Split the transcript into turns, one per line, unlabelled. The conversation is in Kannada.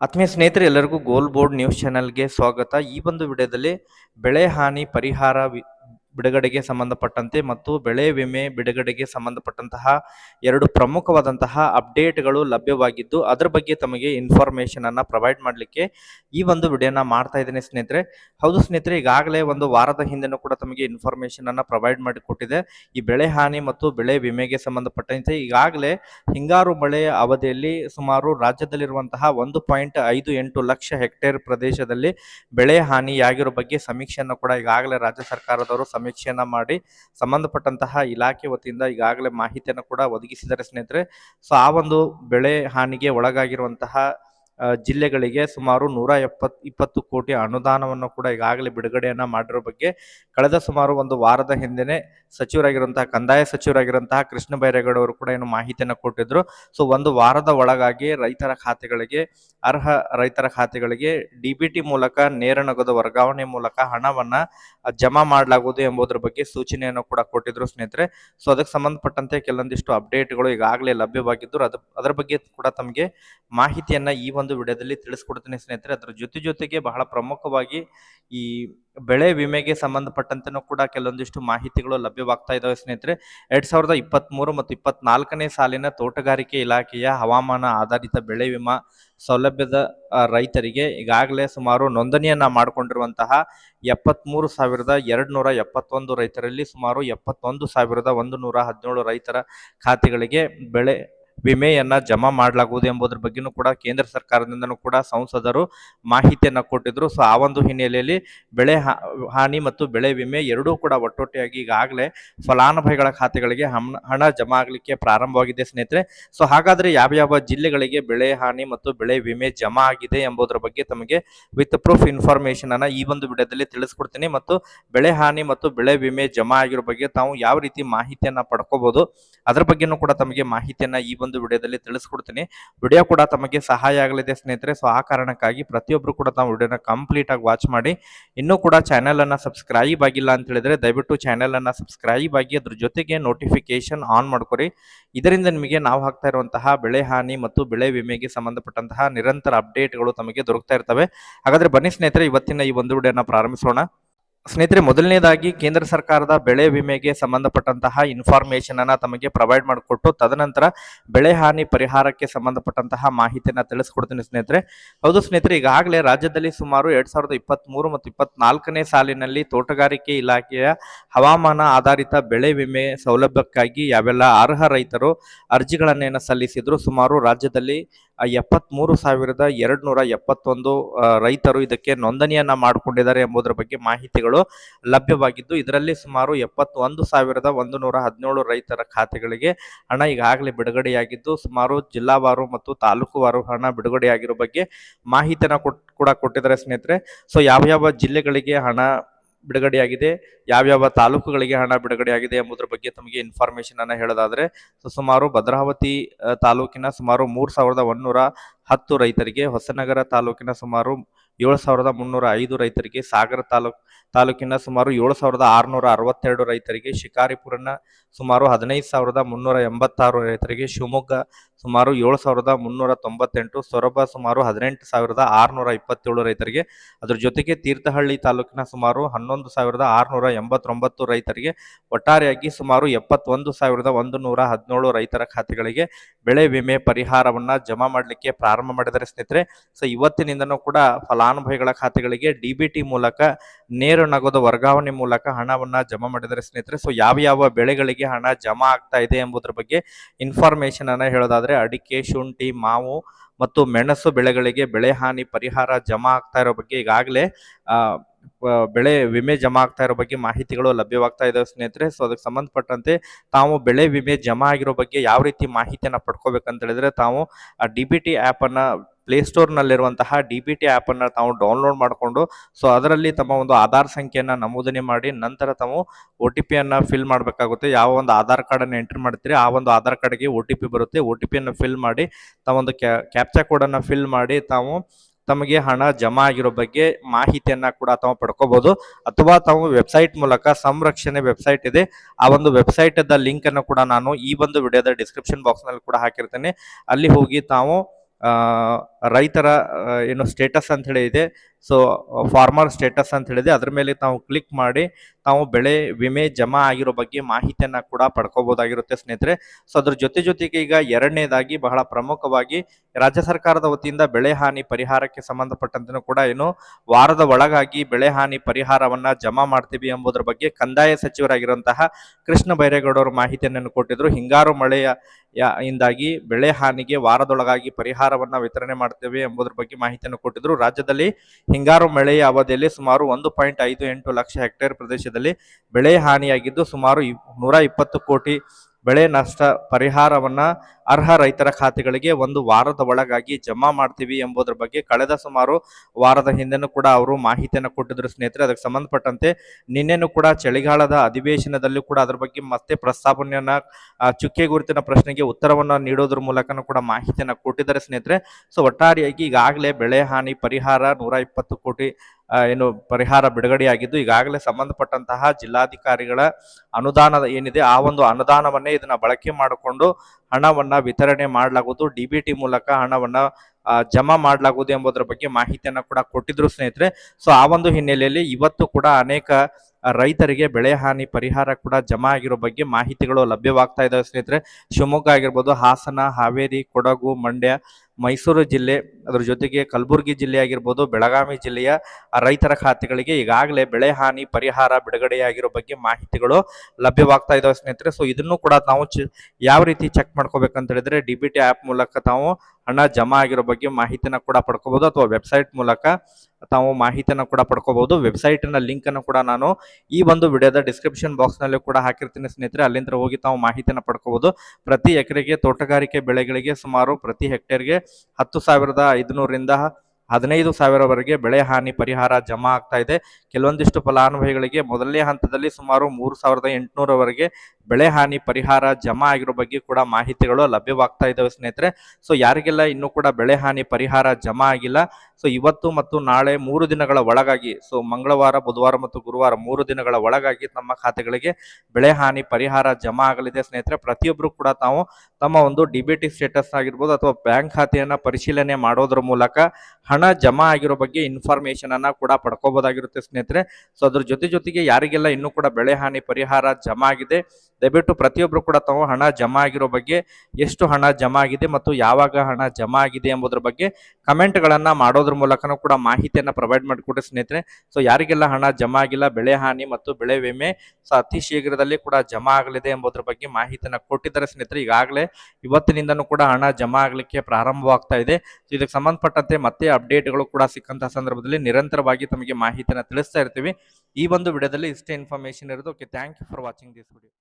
ಆತ್ಮೀಯ ಸ್ನೇಹಿತರೆ ಎಲ್ಲರಿಗೂ ಗೋಲ್ ಬೋರ್ಡ್ ನ್ಯೂಸ್ ಚಾನೆಲ್ಗೆ ಸ್ವಾಗತ. ಈ ಒಂದು ವಿಡಿಯೋದಲ್ಲಿ ಬೆಳೆ ಹಾನಿ ಪರಿಹಾರ ಬಿಡುಗಡೆಗೆ ಸಂಬಂಧಪಟ್ಟಂತೆ ಮತ್ತು ಬೆಳೆ ವಿಮೆ ಬಿಡುಗಡೆಗೆ ಸಂಬಂಧಪಟ್ಟಂತಹ ಎರಡು ಪ್ರಮುಖವಾದಂತಹ ಅಪ್ಡೇಟ್ಗಳು ಲಭ್ಯವಾಗಿದ್ದು, ಅದರ ಬಗ್ಗೆ ತಮಗೆ ಇನ್ಫಾರ್ಮೇಶನ್ ಅನ್ನ ಪ್ರೊವೈಡ್ ಮಾಡಲಿಕ್ಕೆ ಈ ಒಂದು ವಿಡಿಯೋನ ಮಾಡ್ತಾ ಇದ್ದೇನೆ ಸ್ನೇಹಿತರೆ. ಹೌದು ಸ್ನೇಹಿತರೆ, ಈಗಾಗಲೇ ಒಂದು ವಾರದ ಹಿಂದೆನೂ ಕೂಡ ತಮಗೆ ಇನ್ಫಾರ್ಮೇಶನ್ ಅನ್ನ ಪ್ರೊವೈಡ್ ಮಾಡಿ ಕೊಟ್ಟಿದೆ. ಈ ಬೆಳೆ ಹಾನಿ ಮತ್ತು ಬೆಳೆ ವಿಮೆಗೆ ಸಂಬಂಧಪಟ್ಟಂತೆ ಈಗಾಗಲೇ ಹಿಂಗಾರು ಮಳೆಯ ಅವಧಿಯಲ್ಲಿ ಸುಮಾರು ರಾಜ್ಯದಲ್ಲಿರುವಂತಹ ಒಂದು ಪಾಯಿಂಟ್ ಐದು ಎಂಟು ಲಕ್ಷ ಹೆಕ್ಟೇರ್ ಪ್ರದೇಶದಲ್ಲಿ ಬೆಳೆ ಹಾನಿಯಾಗಿರೋ ಬಗ್ಗೆ ಸಮೀಕ್ಷೆಯನ್ನು ಕೂಡ ಈಗಾಗಲೇ ರಾಜ್ಯ ಸರ್ಕಾರದವರು ಸಮೀಕ್ಷೆಯನ್ನ ಮಾಡಿ ಸಂಬಂಧಪಟ್ಟಂತಹ ಇಲಾಖೆ ವತಿಯಿಂದ ಈಗಾಗಲೇ ಮಾಹಿತಿಯನ್ನು ಕೂಡ ಒದಗಿಸಿದ್ದಾರೆ ಸ್ನೇಹಿತರೆ. ಸೊ, ಆ ಒಂದು ಬೆಳೆ ಹಾನಿಗೆ ಒಳಗಾಗಿರುವಂತಹ ಜಿಲ್ಲೆಗಳಿಗೆ ಸುಮಾರು ನೂರ ಎಪ್ಪತ್, ಇಪ್ಪತ್ತು ಕೋಟಿ ಅನುದಾನವನ್ನು ಕೂಡ ಈಗಾಗಲೇ ಬಿಡುಗಡೆಯನ್ನು ಮಾಡಿರೋ ಬಗ್ಗೆ ಕಳೆದ ಸುಮಾರು ಒಂದು ವಾರದ ಹಿಂದೆನೆ ಸಚಿವರಾಗಿರುವಂತಹ, ಕಂದಾಯ ಸಚಿವರಾಗಿರುವಂತಹ ಕೃಷ್ಣ ಬೈರೇಗೌಡ ಅವರು ಕೂಡ ಏನು ಮಾಹಿತಿಯನ್ನು ಕೊಟ್ಟಿದ್ರು. ಸೊ, ಒಂದು ವಾರದ ಒಳಗಾಗಿ ರೈತರ ಖಾತೆಗಳಿಗೆ, ಅರ್ಹ ರೈತರ ಖಾತೆಗಳಿಗೆ ಡಿ ಬಿ ಟಿ ಮೂಲಕ ನೇರ ನಗದು ವರ್ಗಾವಣೆ ಮೂಲಕ ಹಣವನ್ನ ಜಮಾ ಮಾಡಲಾಗುವುದು ಎಂಬುದರ ಬಗ್ಗೆ ಸೂಚನೆಯನ್ನು ಕೂಡ ಕೊಟ್ಟಿದ್ರು ಸ್ನೇಹಿತರೆ. ಸೊ, ಅದಕ್ಕೆ ಸಂಬಂಧಪಟ್ಟಂತೆ ಕೆಲವೊಂದಿಷ್ಟು ಅಪ್ಡೇಟ್ಗಳು ಈಗಾಗಲೇ ಲಭ್ಯವಾಗಿದ್ದರು ಅದ, ಅದರ ಬಗ್ಗೆ ಕೂಡ ತಮಗೆ ಮಾಹಿತಿಯನ್ನ ಈ ಒಂದು ವಿಡಿಯೋದಲ್ಲಿ ತಿಳಿಸ್ಕೊಡ್ತೀನಿ ಸ್ನೇಹಿತರೆ. ಅದರ ಜೊತೆ ಜೊತೆಗೆ ಬಹಳ ಪ್ರಮುಖವಾಗಿ ಈ ಬೆಳೆ ವಿಮೆಗೆ ಸಂಬಂಧಪಟ್ಟಂತೆನೂ ಕೂಡ ಕೆಲವೊಂದಿಷ್ಟು ಮಾಹಿತಿಗಳು ಲಭ್ಯವಾಗ್ತಾ ಇದ್ದಾವೆ ಸ್ನೇಹಿತರೆ. ಎರಡ್ ಸಾವಿರದ ಇಪ್ಪತ್ತ್ ಮೂರು ಮತ್ತು ಇಪ್ಪತ್ನಾಲ್ಕನೇ ಸಾಲಿನ ತೋಟಗಾರಿಕೆ ಇಲಾಖೆಯ ಹವಾಮಾನ ಆಧಾರಿತ ಬೆಳೆ ವಿಮಾ ಸೌಲಭ್ಯದ ರೈತರಿಗೆ ಈಗಾಗಲೇ ಸುಮಾರು ನೋಂದಣಿಯನ್ನ ಮಾಡಿಕೊಂಡಿರುವಂತಹ ಎಪ್ಪತ್ಮೂರು ಸಾವಿರದ ಎರಡು ನೂರ ಎಪ್ಪತ್ತೊಂದು ರೈತರಲ್ಲಿ ಸುಮಾರು ಎಪ್ಪತ್ತೊಂದು ಸಾವಿರದ ಒಂದು ನೂರ ಹದಿನೇಳು ರೈತರ ಖಾತೆಗಳಿಗೆ ಬೆಳೆ ವಿಮೆಯನ್ನ ಜಮಾ ಮಾಡಲಾಗುವುದು ಎಂಬುದರ ಬಗ್ಗೆನೂ ಕೂಡ ಕೇಂದ್ರ ಸರ್ಕಾರದಿಂದನೂ ಕೂಡ ಸಂಸದರು ಮಾಹಿತಿಯನ್ನ ಕೊಟ್ಟಿದ್ರು. ಸೊ ಆ ಒಂದು ಹಿನ್ನೆಲೆಯಲ್ಲಿ ಬೆಳೆ ಹಾನಿ ಮತ್ತು ಬೆಳೆ ವಿಮೆ ಎರಡೂ ಕೂಡ ಒಟ್ಟೊಟ್ಟಿಯಾಗಿ ಈಗಾಗಲೇ ಫಲಾನುಭವಿಗಳ ಖಾತೆಗಳಿಗೆ ಹಣ ಜಮಾ ಆಗಲಿಕ್ಕೆ ಪ್ರಾರಂಭವಾಗಿದೆ ಸ್ನೇಹಿತರೆ. ಸೊ ಹಾಗಾದ್ರೆ ಯಾವ ಜಿಲ್ಲೆಗಳಿಗೆ ಬೆಳೆ ಹಾನಿ ಮತ್ತು ಬೆಳೆ ವಿಮೆ ಜಮಾ ಆಗಿದೆ ಎಂಬುದರ ಬಗ್ಗೆ ತಮಗೆ ವಿತ್ ಪ್ರೂಫ್ ಇನ್ಫಾರ್ಮೇಶನ್ ಅನ್ನ ಈ ಒಂದು ವಿಡಿಯೋದಲ್ಲಿ ತಿಳಿಸ್ಕೊಡ್ತೀನಿ. ಮತ್ತು ಬೆಳೆ ಹಾನಿ ಮತ್ತು ಬೆಳೆ ವಿಮೆ ಜಮಾ ಆಗಿರೋ ಬಗ್ಗೆ ತಾವು ಯಾವ ರೀತಿ ಮಾಹಿತಿಯನ್ನ ಪಡ್ಕೋಬಹುದು ಅದ್ರ ಬಗ್ಗೆನೂ ಕೂಡ ತಮಗೆ ಮಾಹಿತಿಯನ್ನ ಈ ಒಂದು ವಿಡಿಯೋದಲ್ಲಿ ತಿಳಿಸ್ಕೊಡ್ತೀನಿ. ವಿಡಿಯೋ ಕೂಡ ತಮಗೆ ಸಹಾಯ ಆಗಲಿದೆ ಸ್ನೇಹಿತರೆ. ಸೊ ಆ ಕಾರಣಕ್ಕಾಗಿ ಪ್ರತಿಯೊಬ್ಬರು ಕೂಡ ತಮ್ಮ ವಿಡಿಯೋನ ಕಂಪ್ಲೀಟ್ ಆಗಿ ವಾಚ್ ಮಾಡಿ. ಇನ್ನೂ ಕೂಡ ಚಾನೆಲ್ ಅನ್ನ ಸಬ್ಸ್ಕ್ರೈಬ್ ಆಗಿಲ್ಲ ಅಂತ ಹೇಳಿದ್ರೆ ದಯವಿಟ್ಟು ಚಾನೆಲ್ ಅನ್ನ ಸಬ್ಸ್ಕ್ರೈಬ್ ಆಗಿ ಅದ್ರ ಜೊತೆಗೆ ನೋಟಿಫಿಕೇಶನ್ ಆನ್ ಮಾಡ್ಕೊರಿ. ಇದರಿಂದ ನಿಮಗೆ ನಾವು ಹಾಕ್ತಾ ಇರುವಂತಹ ಬೆಳೆ ಹಾನಿ ಮತ್ತು ಬೆಳೆ ವಿಮೆಗೆ ಸಂಬಂಧಪಟ್ಟಂತಹ ನಿರಂತರ ಅಪ್ಡೇಟ್ಗಳು ತಮಗೆ ದೊರಕ್ತಾ ಇರ್ತವೆ. ಹಾಗಾದ್ರೆ ಬನ್ನಿ ಸ್ನೇಹಿತರೆ, ಇವತ್ತಿನ ಈ ಒಂದು ವಿಡಿಯೋನ ಪ್ರಾರಂಭಿಸೋಣ. ಸ್ನೇಹಿತರೆ, ಮೊದಲನೇದಾಗಿ ಕೇಂದ್ರ ಸರ್ಕಾರದ ಬೆಳೆ ವಿಮೆಗೆ ಸಂಬಂಧಪಟ್ಟಂತಹ ಇನ್ಫಾರ್ಮೇಶನ್ ಅನ್ನ ತಮಗೆ ಪ್ರೊವೈಡ್ ಮಾಡಿಕೊಟ್ಟು, ತದನಂತರ ಬೆಳೆ ಹಾನಿ ಪರಿಹಾರಕ್ಕೆ ಸಂಬಂಧಪಟ್ಟಂತಹ ಮಾಹಿತಿಯನ್ನ ತಿಳಿಸ್ಕೊಡ್ತೀನಿ ಸ್ನೇಹಿತರೆ. ಹೌದು ಸ್ನೇಹಿತರೆ, ಈಗಾಗಲೇ ರಾಜ್ಯದಲ್ಲಿ ಸುಮಾರು ಎರಡ್ ಸಾವಿರದ ಇಪ್ಪತ್ತ್ ಮೂರು ಮತ್ತು ಇಪ್ಪತ್ನಾಲ್ಕನೇ ಸಾಲಿನಲ್ಲಿ ತೋಟಗಾರಿಕೆ ಇಲಾಖೆಯ ಹವಾಮಾನ ಆಧಾರಿತ ಬೆಳೆ ವಿಮೆ ಸೌಲಭ್ಯಕ್ಕಾಗಿ ಯಾವೆಲ್ಲ ಅರ್ಹ ರೈತರು ಅರ್ಜಿಗಳನ್ನೇನು ಸಲ್ಲಿಸಿದ್ರು, ಸುಮಾರು ರಾಜ್ಯದಲ್ಲಿ ಎಪ್ಪತ್ಮೂರು ಸಾವಿರದ ಎರಡು ನೂರ ಎಪ್ಪತ್ತೊಂದು ರೈತರು ಇದಕ್ಕೆ ನೋಂದಣಿಯನ್ನ ಮಾಡಿಕೊಂಡಿದ್ದಾರೆ ಎಂಬುದರ ಬಗ್ಗೆ ಮಾಹಿತಿಗಳು ಲಭ್ಯವಾಗಿದ್ದು, ಇದರಲ್ಲಿ ಸುಮಾರು ಎಪ್ಪತ್ತೊಂದು ಸಾವಿರದ ಒಂದು ನೂರ ಹದಿನೇಳು ರೈತರ ಖಾತೆಗಳಿಗೆ ಹಣ ಈಗಾಗಲೇ ಬಿಡುಗಡೆಯಾಗಿದ್ದು, ಸುಮಾರು ಜಿಲ್ಲಾವಾರು ಮತ್ತು ತಾಲೂಕುವಾರು ಹಣ ಬಿಡುಗಡೆಯಾಗಿರೋ ಬಗ್ಗೆ ಮಾಹಿತಿಯನ್ನು ಕೂಡ ಕೊಟ್ಟಿದ್ದಾರೆ ಸ್ನೇಹಿತರೆ. ಸೊ ಯಾವ ಯಾವ ಜಿಲ್ಲೆಗಳಿಗೆ ಹಣ ಬಿಡುಗಡೆಯಾಗಿದೆ. ಯಾವ್ಯಾವ ತಾಲೂಕುಗಳಿಗೆ ಹಣ ಬಿಡುಗಡೆಯಾಗಿದೆ ಎಂಬುದರ ಬಗ್ಗೆ ತಮಗೆ ಇನ್ಫಾರ್ಮೇಶನ್ ಅನ್ನು ಹೇಳೋದಾದರೆ, ಸೊ ಸುಮಾರು ಭದ್ರಾವತಿ ತಾಲೂಕಿನ ಸುಮಾರು ಮೂರ್ ಸಾವಿರದ ಒಂದೂರ ಹತ್ತು ರೈತರಿಗೆ ಹೊಸನಗರ ತಾಲೂಕಿನ ಸುಮಾರು ಏಳು ಸಾವಿರದ ಮುನ್ನೂರ ಐದು ರೈತರಿಗೆ ಸಾಗರ ತಾಲೂಕ್, ತಾಲೂಕಿನ ಸುಮಾರು ಏಳು ಸಾವಿರದ ಆರುನೂರ ಅರವತ್ತೆರಡು ರೈತರಿಗೆ ಶಿಕಾರಿಪುರನ ಸುಮಾರು ಹದಿನೈದು ಸಾವಿರದ ಮುನ್ನೂರ ಎಂಬತ್ತಾರು ರೈತರಿಗೆ ಶಿವಮೊಗ್ಗ ಸುಮಾರು ಏಳು ಸಾವಿರದ ಮುನ್ನೂರ ತೊಂಬತ್ತೆಂಟು, ಸೊರಬ ಸುಮಾರು ಹದಿನೆಂಟು ಸಾವಿರದ ಆರುನೂರ ಇಪ್ಪತ್ತೇಳು ರೈತರಿಗೆ, ಅದರ ಜೊತೆಗೆ ತೀರ್ಥಹಳ್ಳಿ ತಾಲೂಕಿನ ಸುಮಾರು ಹನ್ನೊಂದು ಸಾವಿರದ ಆರುನೂರ ಎಂಬತ್ತೊಂಬತ್ತು ರೈತರಿಗೆ ಒಟ್ಟಾರೆಯಾಗಿ ಸುಮಾರು ಎಪ್ಪತ್ತೊಂದು ಸಾವಿರದ ಒಂದು ನೂರ ಹದಿನೇಳು ರೈತರ ಖಾತೆಗಳಿಗೆ ಬೆಳೆ ವಿಮೆ ಪರಿಹಾರವನ್ನ ಜಮಾ ಮಾಡಲಿಕ್ಕೆ ಪ್ರಾರಂಭ ಮಾಡಿದರೆ ಸ್ನೇಹಿತರೆ, ಸೊ ಇವತ್ತಿನಿಂದನೂ ಕೂಡ ಫಲಾನುಭವಿಗಳ ಖಾತೆಗಳಿಗೆ ಡಿ ಬಿ ಟಿ ಮೂಲಕ ನೇರ ನಗದು ವರ್ಗಾವಣೆ ಮೂಲಕ ಹಣವನ್ನ ಜಮಾ ಮಾಡಿದರೆ ಸ್ನೇಹಿತರೆ, ಸೊ ಯಾವ ಯಾವ ಬೆಳೆಗಳಿಗೆ ಹಣ ಜಮಾ ಆಗ್ತಾ ಇದೆ ಎಂಬುದರ ಬಗ್ಗೆ ಇನ್ಫಾರ್ಮೇಶನ್ ಅನ್ನ ಹೇಳೋದಾದ್ರೆ ಅಡಿಕೆ, ಶುಂಠಿ, ಮಾವು ಮತ್ತು ಮೆಣಸು ಬೆಳೆಗಳಿಗೆ ಬೆಳೆ ಹಾನಿ ಪರಿಹಾರ ಜಮಾ ಆಗ್ತಾ ಇರೋ ಬಗ್ಗೆ ಈಗಾಗಲೇ ಬೆಳೆ ವಿಮೆ ಜಮಾ ಆಗ್ತಾ ಇರೋ ಬಗ್ಗೆ ಮಾಹಿತಿಗಳು ಲಭ್ಯವಾಗ್ತಾ ಇದಾವೆ ಸ್ನೇಹಿತರೆ. ಸೊ ಅದಕ್ಕೆ ಸಂಬಂಧಪಟ್ಟಂತೆ ತಾವು ಬೆಳೆ ವಿಮೆ ಜಮಾ ಆಗಿರೋ ಬಗ್ಗೆ ಯಾವ ರೀತಿ ಮಾಹಿತಿಯನ್ನು ಪಡ್ಕೋಬೇಕಂತ ಹೇಳಿದ್ರೆ, ತಾವು ಡಿ ಬಿ ಟಿ ಆ್ಯಪನ್ನು ಪ್ಲೇಸ್ಟೋರ್ನಲ್ಲಿರುವಂತಹ ಡಿ ಬಿ ಟಿ ಆ್ಯಪನ್ನು ತಾವು ಡೌನ್ಲೋಡ್ ಮಾಡಿಕೊಂಡು, ಸೊ, ಅದರಲ್ಲಿ ತಮ್ಮ ಒಂದು ಆಧಾರ್ ಸಂಖ್ಯೆಯನ್ನು ನಮೂದನೆ ಮಾಡಿ, ನಂತರ ತಾವು ಒ ಟಿ ಪಿಯನ್ನು ಫಿಲ್ ಮಾಡಬೇಕಾಗುತ್ತೆ. ಯಾವ ಒಂದು ಆಧಾರ್ ಕಾರ್ಡನ್ನು ಎಂಟ್ರಿ ಮಾಡ್ತೀರಿ, ಆ ಒಂದು ಆಧಾರ್ ಕಾರ್ಡ್ಗೆ ಒ ಟಿ ಪಿ ಬರುತ್ತೆ. ಒ ಟಿ ಪಿಯನ್ನು ಫಿಲ್ ಮಾಡಿ ತಾವೊಂದು ಕ್ಯಾ ಕ್ಯಾಪ್ಚಾ ಕೋಡನ್ನು ಫಿಲ್ ಮಾಡಿ, ತಾವು ತಮಗೆ ಹಣ ಜಮಾ ಆಗಿರೋ ಬಗ್ಗೆ ಮಾಹಿತಿಯನ್ನ ಕೂಡ ತಾವು ಪಡ್ಕೋಬಹುದು ಅಥವಾ ತಾವು ವೆಬ್ಸೈಟ್ ಮೂಲಕ ಸಂರಕ್ಷಣೆ ವೆಬ್ಸೈಟ್ ಇದೆ. ಆ ಒಂದು ವೆಬ್ಸೈಟ್ ಲಿಂಕ್ ಅನ್ನು ಕೂಡ ನಾನು ಈ ಒಂದು ವಿಡಿಯೋದ ಡಿಸ್ಕ್ರಿಪ್ಷನ್ ಬಾಕ್ಸ್ನಲ್ಲಿ ಕೂಡ ಹಾಕಿರ್ತೇನೆ. ಅಲ್ಲಿ ಹೋಗಿ ತಾವು ರೈತರ ಏನು ಸ್ಟೇಟಸ್ ಅಂತ ಹೇಳಿ ಇದೆ. ಸೊ ಫಾರ್ಮರ್ ಸ್ಟೇಟಸ್ ಅಂತ ಹೇಳಿದೆ ಅದ್ರ ಮೇಲೆ ತಾವು ಕ್ಲಿಕ್ ಮಾಡಿ ತಾವು ಬೆಳೆ ವಿಮೆ ಜಮಾ ಆಗಿರೋ ಬಗ್ಗೆ ಮಾಹಿತಿಯನ್ನ ಕೂಡ ಪಡ್ಕೋಬಹುದಾಗಿರುತ್ತೆ ಸ್ನೇಹಿತರೆ. ಸೊ ಅದ್ರ ಜೊತೆ ಜೊತೆಗೆ ಈಗ ಎರಡನೇದಾಗಿ ಬಹಳ ಪ್ರಮುಖವಾಗಿ ರಾಜ್ಯ ಸರ್ಕಾರದ ವತಿಯಿಂದ ಬೆಳೆ ಹಾನಿ ಪರಿಹಾರಕ್ಕೆ ಸಂಬಂಧಪಟ್ಟಂತೆ ಕೂಡ ಏನು ವಾರದ ಒಳಗಾಗಿ ಬೆಳೆ ಹಾನಿ ಪರಿಹಾರವನ್ನ ಜಮಾ ಮಾಡ್ತೀವಿ ಎಂಬುದರ ಬಗ್ಗೆ ಕಂದಾಯ ಸಚಿವರಾಗಿರುವಂತಹ ಕೃಷ್ಣ ಬೈರೇಗೌಡರು ಮಾಹಿತಿಯನ್ನು ಕೊಟ್ಟಿದ್ರು. ಹಿಂಗಾರು ಮಳೆಯ ಇಂದಾಗಿ ಬೆಳೆ ಹಾನಿಗೆ ವಾರದೊಳಗಾಗಿ ಪರಿಹಾರವನ್ನ ವಿತರಣೆ ಮಾಡ್ತೇವೆ ಎಂಬುದರ ಬಗ್ಗೆ ಮಾಹಿತಿಯನ್ನು ಕೊಟ್ಟಿದ್ರು. ರಾಜ್ಯದಲ್ಲಿ ಹಿಂಗಾರು ಮಳೆಯ ಅವಧಿಯಲ್ಲಿ ಸುಮಾರು ಒಂದು ಪಾಯಿಂಟ್ ಐದು ಎಂಟು ಲಕ್ಷ ಹೆಕ್ಟೇರ್ ಪ್ರದೇಶದಲ್ಲಿ ಬೆಳೆ ಹಾನಿಯಾಗಿದ್ದು ಸುಮಾರು ನೂರ ಇಪ್ಪತ್ತು ಕೋಟಿ ಬೆಳೆ ನಷ್ಟ ಪರಿಹಾರವನ್ನ ಅರ್ಹ ರೈತರ ಖಾತೆಗಳಿಗೆ ಒಂದು ವಾರದ ಒಳಗಾಗಿ ಜಮಾ ಮಾಡ್ತೀವಿ ಎಂಬುದರ ಬಗ್ಗೆ ಕಳೆದ ಸುಮಾರು ವಾರದ ಹಿಂದೆನೂ ಕೂಡ ಅವರು ಮಾಹಿತಿಯನ್ನು ಕೊಟ್ಟಿದ್ರು ಸ್ನೇಹಿತರೆ. ಅದಕ್ಕೆ ಸಂಬಂಧಪಟ್ಟಂತೆ ನಿನ್ನೆನೂ ಕೂಡ ಚಳಿಗಾಲದ ಅಧಿವೇಶನದಲ್ಲೂ ಕೂಡ ಅದರ ಬಗ್ಗೆ ಮತ್ತೆ ಪ್ರಸ್ತಾವನೆಯನ್ನ ಚುಕ್ಕೆ ಗುರುತಿನ ಪ್ರಶ್ನೆಗೆ ಉತ್ತರವನ್ನು ನೀಡೋದ್ರ ಮೂಲಕನೂ ಕೂಡ ಮಾಹಿತಿಯನ್ನು ಕೊಟ್ಟಿದ್ದಾರೆ ಸ್ನೇಹಿತರೆ. ಸೊ, ಒಟ್ಟಾರೆಯಾಗಿ ಈಗಾಗಲೇ ಬೆಳೆ ಹಾನಿ ಪರಿಹಾರ ನೂರ ಇಪ್ಪತ್ತು ಕೋಟಿ ಏನು ಪರಿಹಾರ ಬಿಡುಗಡೆಯಾಗಿದ್ದು, ಈಗಾಗಲೇ ಸಂಬಂಧಪಟ್ಟಂತಹ ಜಿಲ್ಲಾಧಿಕಾರಿಗಳ ಅನುದಾನದ ಏನಿದೆ, ಆ ಒಂದು ಅನುದಾನವನ್ನೇ ಇದನ್ನ ಬಳಕೆ ಮಾಡಿಕೊಂಡು ಹಣವನ್ನ ವಿತರಣೆ ಮಾಡಲಾಗುವುದು. ಡಿ ಮೂಲಕ ಹಣವನ್ನ ಜಮಾ ಮಾಡಲಾಗುವುದು ಎಂಬುದರ ಬಗ್ಗೆ ಮಾಹಿತಿಯನ್ನ ಕೂಡ ಕೊಟ್ಟಿದ್ರು ಸ್ನೇಹಿತರೆ. ಸೊ ಆ ಒಂದು ಹಿನ್ನೆಲೆಯಲ್ಲಿ ಇವತ್ತು ಕೂಡ ಅನೇಕ ರೈತರಿಗೆ ಬೆಳೆ ಹಾನಿ ಪರಿಹಾರ ಕೂಡ ಜಮಾ ಆಗಿರೋ ಬಗ್ಗೆ ಮಾಹಿತಿಗಳು ಲಭ್ಯವಾಗ್ತಾ ಇದ್ದಾವೆ ಸ್ನೇಹಿತರೆ. ಶಿವಮೊಗ್ಗ ಆಗಿರ್ಬೋದು ಹಾಸನ, ಹಾವೇರಿ, ಕೊಡಗು, ಮಂಡ್ಯ, ಮೈಸೂರು ಜಿಲ್ಲೆ, ಅದ್ರ ಜೊತೆಗೆ ಕಲಬುರಗಿ ಜಿಲ್ಲೆ ಆಗಿರ್ಬೋದು, ಬೆಳಗಾವಿ ಜಿಲ್ಲೆಯ ರೈತರ ಖಾತೆಗಳಿಗೆ ಈಗಾಗಲೇ ಬೆಳೆ ಹಾನಿ ಪರಿಹಾರ ಬಿಡುಗಡೆಯಾಗಿರೋ ಬಗ್ಗೆ ಮಾಹಿತಿಗಳು ಲಭ್ಯವಾಗ್ತಾ ಇದ್ದಾವೆ ಸ್ನೇಹಿತರೆ. ಸೊ ಇದನ್ನು ಕೂಡ ನಾವು ಯಾವ ರೀತಿ ಚೆಕ್ ಮಾಡ್ಕೋಬೇಕಂತ ಹೇಳಿದ್ರೆ ಡಿ ಬಿ ಟಿ ಆ್ಯಪ್ ಮೂಲಕ ತಾವು ಹಣ ಜಮಾ ಆಗಿರೋ ಬಗ್ಗೆ ಮಾಹಿತಿನ ಕೂಡ ಪಡ್ಕೋಬಹುದು ಅಥವಾ ವೆಬ್ಸೈಟ್ ಮೂಲಕ ತಾವು ಮಾಹಿತಿಯನ್ನು ಕೂಡ ಪಡ್ಕೋಬಹುದು. ವೆಬ್ಸೈಟ್ನ ಲಿಂಕ್ ಅನ್ನು ಕೂಡ ನಾನು ಈ ಒಂದು ವಿಡಿಯೋದ ಡಿಸ್ಕ್ರಿಪ್ಷನ್ ಬಾಕ್ಸ್ನಲ್ಲಿ ಕೂಡ ಹಾಕಿರ್ತೀನಿ ಸ್ನೇಹಿತರೆ. ಅಲ್ಲಿಂದ ಹೋಗಿ ತಾವು ಮಾಹಿತಿಯನ್ನು ಪಡ್ಕೋಬಹುದು. ಪ್ರತಿ ಎಕರೆಗೆ ತೋಟಗಾರಿಕೆ ಬೆಳೆಗಳಿಗೆ ಸುಮಾರು ಪ್ರತಿ ಹೆಕ್ಟೇರ್ಗೆ ಹತ್ತು ಸಾವಿರದ ಐದುನೂರಿಂದ ಹದಿನೈದು ಸಾವಿರವರೆಗೆ ಬೆಳೆ ಹಾನಿ ಪರಿಹಾರ ಜಮಾ ಆಗ್ತಾ ಇದೆ. ಕೆಲವೊಂದಿಷ್ಟು ಫಲಾನುಭವಿಗಳಿಗೆ ಮೊದಲನೇ ಹಂತದಲ್ಲಿ ಸುಮಾರು ಮೂರು ಸಾವಿರದ ಎಂಟುನೂರವರೆಗೆ ಬೆಳೆ ಹಾನಿ ಪರಿಹಾರ ಜಮಾ ಆಗಿರೋ ಬಗ್ಗೆ ಕೂಡ ಮಾಹಿತಿಗಳು ಲಭ್ಯವಾಗ್ತಾ ಇದ್ದಾವೆ ಸ್ನೇಹಿತರೆ. ಸೊ ಯಾರಿಗೆಲ್ಲ ಇನ್ನೂ ಕೂಡ ಬೆಳೆ ಹಾನಿ ಪರಿಹಾರ ಜಮಾ ಆಗಿಲ್ಲ ಸೊ ಇವತ್ತು ಮತ್ತು ನಾಳೆ ಮೂರು ದಿನಗಳ ಒಳಗಾಗಿ ಸೊ ಮಂಗಳವಾರ, ಬುಧವಾರ ಮತ್ತು ಗುರುವಾರ ಮೂರು ದಿನಗಳ ಒಳಗಾಗಿ ನಮ್ಮ ಖಾತೆಗಳಿಗೆ ಬೆಳೆ ಹಾನಿ ಪರಿಹಾರ ಜಮಾ ಆಗಲಿದೆ ಸ್ನೇಹಿತರೆ. ಪ್ರತಿಯೊಬ್ಬರು ಕೂಡ ತಾವು ತಮ್ಮ ಒಂದು ಡಿಬಿಟಿ ಸ್ಟೇಟಸ್ ಆಗಿರ್ಬೋದು ಅಥವಾ ಬ್ಯಾಂಕ್ ಖಾತೆಯನ್ನ ಪರಿಶೀಲನೆ ಮಾಡೋದ್ರ ಮೂಲಕ ಹಣ ಜಮಾ ಆಗಿರೋ ಬಗ್ಗೆ ಇನ್ಫಾರ್ಮೇಶನ್ ಅನ್ನ ಕೂಡ ಪಡ್ಕೋಬಹುದಾಗಿರುತ್ತೆ ಸ್ನೇಹಿತರೆ. ಸೊ ಅದ್ರ ಜೊತೆ ಜೊತೆಗೆ ಯಾರಿಗೆಲ್ಲ ಇನ್ನೂ ಕೂಡ ಬೆಳೆ ಹಾನಿ ಪರಿಹಾರ ಜಮಾ ಆಗಿದೆ ದಯವಿಟ್ಟು ಪ್ರತಿಯೊಬ್ಬರು ಕೂಡ ತಾವು ಹಣ ಜಮಾ ಆಗಿರೋ ಬಗ್ಗೆ ಎಷ್ಟು ಹಣ ಜಮಾ ಆಗಿದೆ ಮತ್ತು ಯಾವಾಗ ಹಣ ಜಮಾ ಆಗಿದೆ ಎಂಬುದರ ಬಗ್ಗೆ ಕಮೆಂಟ್ಗಳನ್ನು ಮಾಡೋದ್ರ ಮೂಲಕನೂ ಕೂಡ ಮಾಹಿತಿಯನ್ನ ಪ್ರೊವೈಡ್ ಮಾಡಿಕೊಡ್ರಿ ಸ್ನೇಹಿತರೆ. ಸೊ ಯಾರಿಗೆಲ್ಲ ಹಣ ಜಮಾ ಆಗಿಲ್ಲ, ಬೆಳೆ ಹಾನಿ ಮತ್ತು ಬೆಳೆ ವಿಮೆ ಸೊ ಅತಿ ಶೀಘ್ರದಲ್ಲಿ ಕೂಡ ಜಮಾ ಆಗಲಿದೆ ಎಂಬುದರ ಬಗ್ಗೆ ಮಾಹಿತಿಯನ್ನು ಕೊಟ್ಟಿದ್ದಾರೆ ಸ್ನೇಹಿತರೆ. ಈಗಾಗಲೇ ಇವತ್ತಿನಿಂದನೂ ಕೂಡ ಹಣ ಜಮಾ ಆಗಲಿಕ್ಕೆ ಪ್ರಾರಂಭವಾಗ್ತಾ ಇದೆ. ಸೊ ಇದಕ್ಕೆ ಸಂಬಂಧಪಟ್ಟಂತೆ ಮತ್ತೆ ಅಪ್ಡೇಟ್ಗಳು ಕೂಡ ಸಿಕ್ಕಂತಹ ಸಂದರ್ಭದಲ್ಲಿ ನಿರಂತರವಾಗಿ ತಮಗೆ ಮಾಹಿತಿಯನ್ನು ತಿಳಿಸ್ತಾ ಇರ್ತೀವಿ. ಈ ಒಂದು ವಿಡಿಯೋದಲ್ಲಿ ಇಷ್ಟೇ ಇನ್ಫಾರ್ಮೇಶನ್ ಇರೋದು. Okay thank you for watching this video